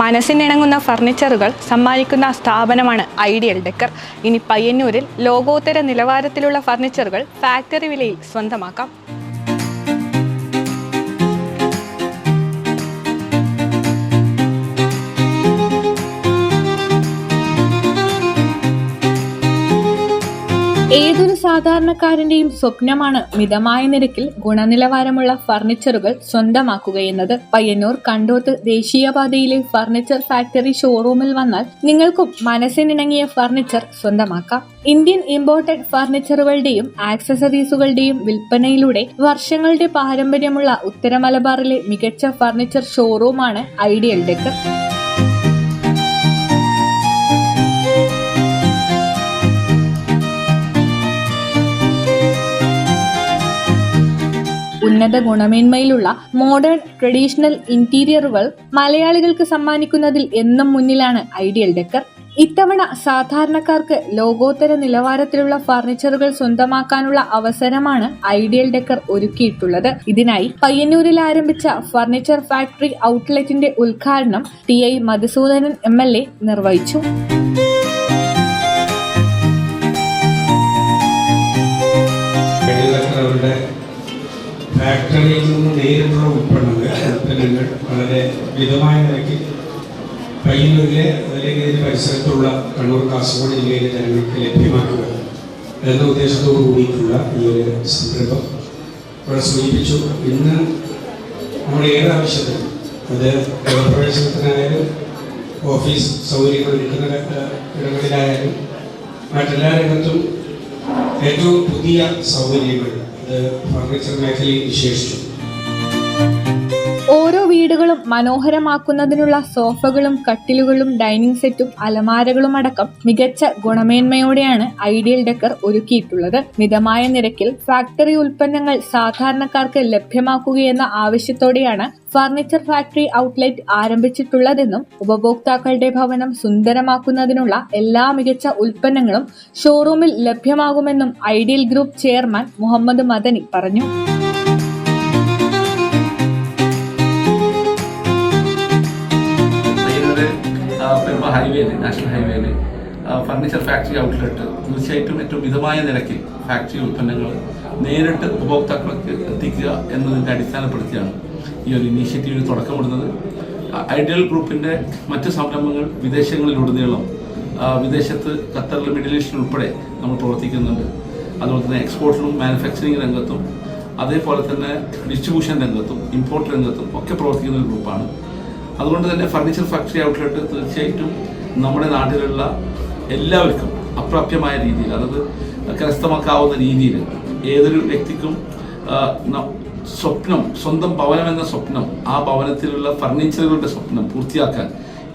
മനസ്സിനിണങ്ങുന്ന ഫർണിച്ചറുകൾ സമ്മാനിക്കുന്ന സ്ഥാപനമാണ് ഐഡിയൽ ഡെക്കർ. ഇനി പയ്യന്നൂരിൽ ലോകോത്തര നിലവാരത്തിലുള്ള ഫർണിച്ചറുകൾ ഫാക്ടറി വിലയിൽ സ്വന്തമാക്കാം. ഏതൊരു സാധാരണക്കാരന്റെയും സ്വപ്നമാണ് മിതമായ നിരക്കിൽ ഗുണനിലവാരമുള്ള ഫർണിച്ചറുകൾ സ്വന്തമാക്കുക എന്നത്. പയ്യന്നൂർ കണ്ടോത്ത് ദേശീയപാതയിലെ ഫർണിച്ചർ ഫാക്ടറി ഷോറൂമിൽ വന്നാൽ നിങ്ങൾക്കും മനസ്സിനിണങ്ങിയ ഫർണിച്ചർ സ്വന്തമാക്കാം. ഇന്ത്യൻ ഇമ്പോർട്ടഡ് ഫർണിച്ചറുകളുടെയും ആക്സസറീസുകളുടെയും വിൽപ്പനയിലൂടെ വർഷങ്ങളുടെ പാരമ്പര്യമുള്ള ഉത്തര മലബാറിലെ മികച്ച ഫർണിച്ചർ ഷോറൂമാണ് ഐഡിയൽ ഡെക്കർ. ഉന്നത ഗുണമേന്മയിലുള്ള മോഡേൺ ട്രഡീഷണൽ ഇന്റീരിയറുകൾ മലയാളികൾക്ക് സമ്മാനിക്കുന്നതിൽ എന്നും മുന്നിലാണ് ഐഡിയൽ ഡെക്കർ. ഇത്തവണ സാധാരണക്കാർക്ക് ലോകോത്തര നിലവാരത്തിലുള്ള ഫർണിച്ചറുകൾ സ്വന്തമാക്കാനുള്ള അവസരമാണ് ഐഡിയൽ ഡെക്കർ ഒരുക്കിയിട്ടുള്ളത്. ഇതിനായി പയ്യന്നൂരിൽ ആരംഭിച്ച ഫർണിച്ചർ ഫാക്ടറി ഔട്ട്ലെറ്റിന്റെ ഉദ്ഘാടനം ടി ഐ മധുസൂദനൻ എം നിർവഹിച്ചു. നിന്ന് നേരിട്ടുള്ള ഉൽപ്പന്നങ്ങൾ വളരെ മിതമായ നിരക്കിൽ പയ്യന്നൂരിലെ അല്ലെങ്കിൽ പരിസരത്തുള്ള കണ്ണൂർ കാസർഗോഡ് ജില്ലയിലെ ജനങ്ങൾക്ക് ലഭ്യമാക്കുക എന്ന ഉദ്ദേശത്തോടു കൂടിയിട്ടുള്ള ഈ ഒരു സംരംഭം ഇവിടെ സൂചിപ്പിച്ചു. ഇന്ന് നമ്മുടെ ഏത് ആവശ്യത്തിനും അത് ഗൃഹപ്രവേശനത്തിനായാലും ഓഫീസ് സൗകര്യങ്ങൾ ഒരുക്കുന്ന ഇടങ്ങളിലായാലും മറ്റെല്ലാ രംഗത്തും ഏറ്റവും പുതിയ സൗകര്യങ്ങൾ അത് ഫർണിച്ചർ മേഖലയിൽ വിശേഷിച്ചു. ഓരോ വീടുകളും മനോഹരമാക്കുന്നതിനുള്ള സോഫകളും കട്ടിലുകളും ഡൈനിങ് സെറ്റും അലമാരകളും അടക്കം മികച്ച ഗുണമേന്മയോടെയാണ് ഐഡിയൽ ഡെക്കർ ഒരുക്കിയിട്ടുള്ളത്. മിതമായ നിരക്കിൽ ഫാക്ടറി ഉൽപ്പന്നങ്ങൾ സാധാരണക്കാർക്ക് ലഭ്യമാക്കുകയെന്ന ആവശ്യത്തോടെയാണ് ഫർണിച്ചർ ഫാക്ടറി ഔട്ട്ലെറ്റ് ആരംഭിച്ചിട്ടുള്ളതെന്നും ഉപഭോക്താക്കളുടെ ഭവനം സുന്ദരമാക്കുന്നതിനുള്ള എല്ലാ മികച്ച ഉൽപ്പന്നങ്ങളും ഷോറൂമിൽ ലഭ്യമാകുമെന്നും ideal group chairman Muhammad Madani പറഞ്ഞു. ഹൈവേയിൽ നാഷണൽ ഹൈവേയിൽ ഫർണിച്ചർ ഫാക്ടറി ഔട്ട്ലെറ്റ് തീർച്ചയായിട്ടും ഏറ്റവും മിതമായ നിരക്കിൽ ഫാക്ടറി ഉൽപ്പന്നങ്ങൾ നേരിട്ട് ഉപഭോക്താക്കൾക്ക് എത്തിക്കുക എന്നതിന്റെ അടിസ്ഥാനപ്പെടുത്തിയാണ് ഈ ഒരു ഇനീഷ്യേറ്റീവിന് തുടക്കമിടുന്നത് ഐഡിയൽ ഗ്രൂപ്പിന്റെ മറ്റ് സംരംഭങ്ങൾ വിദേശങ്ങളിലുടനീളം വിദേശത്ത് ഖത്തറിൽ മിഡിൽ ഈസ്റ്റിൽ ഉൾപ്പെടെ നമ്മൾ പ്രവർത്തിക്കുന്നുണ്ട്. അതുപോലെ തന്നെ എക്സ്പോർട്ടിലും മാനുഫാക്ചറിങ് രംഗത്തും അതേപോലെ തന്നെ ഡിസ്ട്രിബ്യൂഷൻ രംഗത്തും ഇമ്പോർട്ട് രംഗത്തും ഒക്കെ പ്രവർത്തിക്കുന്ന ഒരു ഗ്രൂപ്പാണ് അതുകൊണ്ട് തന്നെ ഫർണിച്ചർ ഫാക്ടറി ഔട്ട്ലെറ്റ് തീർച്ചയായിട്ടും നമ്മുടെ നാട്ടിലുള്ള എല്ലാവർക്കും അപ്രാപ്യമായ രീതിയിൽ അതായത് കരസ്ഥമാക്കാവുന്ന രീതിയിൽ ഏതൊരു വ്യക്തിക്കും സ്വപ്നം സ്വന്തം ഭവനം എന്ന സ്വപ്നം ആ ഭവനത്തിലുള്ള ഫർണിച്ചറുകളുടെ സ്വപ്നം പൂർത്തിയാക്കാൻ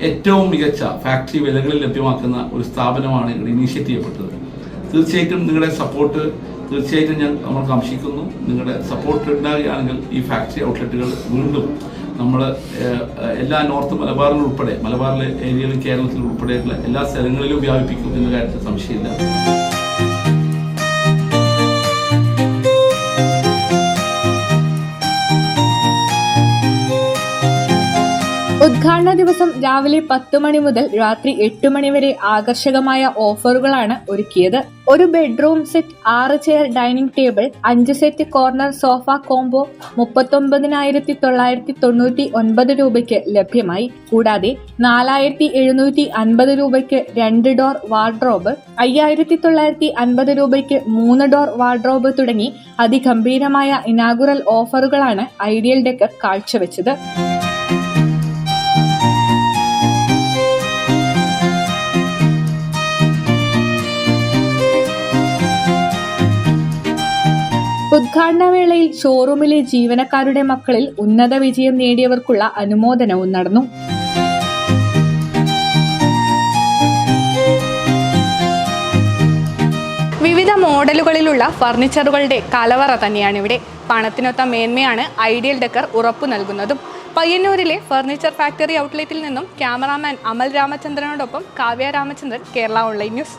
ഏറ്റവും മികച്ച ഫാക്ടറി വിലകളിൽ ലഭ്യമാക്കുന്ന ഒരു സ്ഥാപനമാണ് ഇവിടെ ഇനീഷ്യേറ്റ് ചെയ്യപ്പെട്ടത്. തീർച്ചയായിട്ടും നിങ്ങളുടെ സപ്പോർട്ട് തീർച്ചയായിട്ടും ഞാൻ നമ്മൾ കാംക്ഷിക്കുന്നു. നിങ്ങളുടെ സപ്പോർട്ട് ഉണ്ടാകുകയാണെങ്കിൽ ഈ ഫാക്ടറി ഔട്ട്ലെറ്റുകൾ വീണ്ടും നമ്മൾ എല്ലാ നോർത്ത് മലബാറിൽ ഉൾപ്പെടെ മലബാറിലെ ഏരിയയിലും കേരളത്തിൽ ഉൾപ്പെടെയുള്ള എല്ലാ സ്ഥലങ്ങളിലും വ്യാപിപ്പിക്കും എന്ന കാര്യത്തിൽ സംശയമില്ല. ഉദ്ഘാടന ദിവസം രാവിലെ പത്ത് മണി മുതൽ രാത്രി എട്ട് മണി വരെ ആകർഷകമായ ഓഫറുകളാണ് ഒരുക്കിയത്. ഒരു ബെഡ്റൂം സെറ്റ് ആറ് ചെയർ ഡൈനിങ് ടേബിൾ അഞ്ച് സെറ്റ് കോർണർ സോഫ കോംബോ മുപ്പത്തൊമ്പതിനായിരത്തി തൊള്ളായിരത്തി തൊണ്ണൂറ്റി ഒൻപത് രൂപയ്ക്ക് ലഭ്യമായി. കൂടാതെ നാലായിരത്തി എഴുന്നൂറ്റി അൻപത് രൂപയ്ക്ക് രണ്ട് ഡോർ വാർഡ്രോബ് അയ്യായിരത്തി തൊള്ളായിരത്തി അൻപത് രൂപയ്ക്ക് മൂന്ന് ഡോർ വാർഡ്രോബ് തുടങ്ങി അതിഗംഭീരമായ ഇനാഗുറൽ ഓഫറുകളാണ് ഐഡിയൽ ഡെക്കർ കാഴ്ചവെച്ചത്. ഉദ്ഘാടന വേളയിൽ ഷോറൂമിലെ ജീവനക്കാരുടെ മക്കളിൽ ഉന്നത വിജയം നേടിയവർക്കുള്ള അനുമോദനവും നടന്നു. വിവിധ മോഡലുകളിലുള്ള ഫർണിച്ചറുകളുടെ കലവറ തന്നെയാണ് ഇവിടെ പണത്തിനൊത്ത മേന്മയാണ് ഐഡിയൽ ഡെക്കർ ഉറപ്പു നൽകുന്നതും. പയ്യന്നൂരിലെ ഫർണിച്ചർ ഫാക്ടറി ഔട്ട്ലെറ്റിൽ നിന്നും ക്യാമറാമാൻ അമൽ രാമചന്ദ്രനോടൊപ്പം കാവ്യ രാമചന്ദ്രൻ കേരള ഓൺലൈൻ ന്യൂസ്.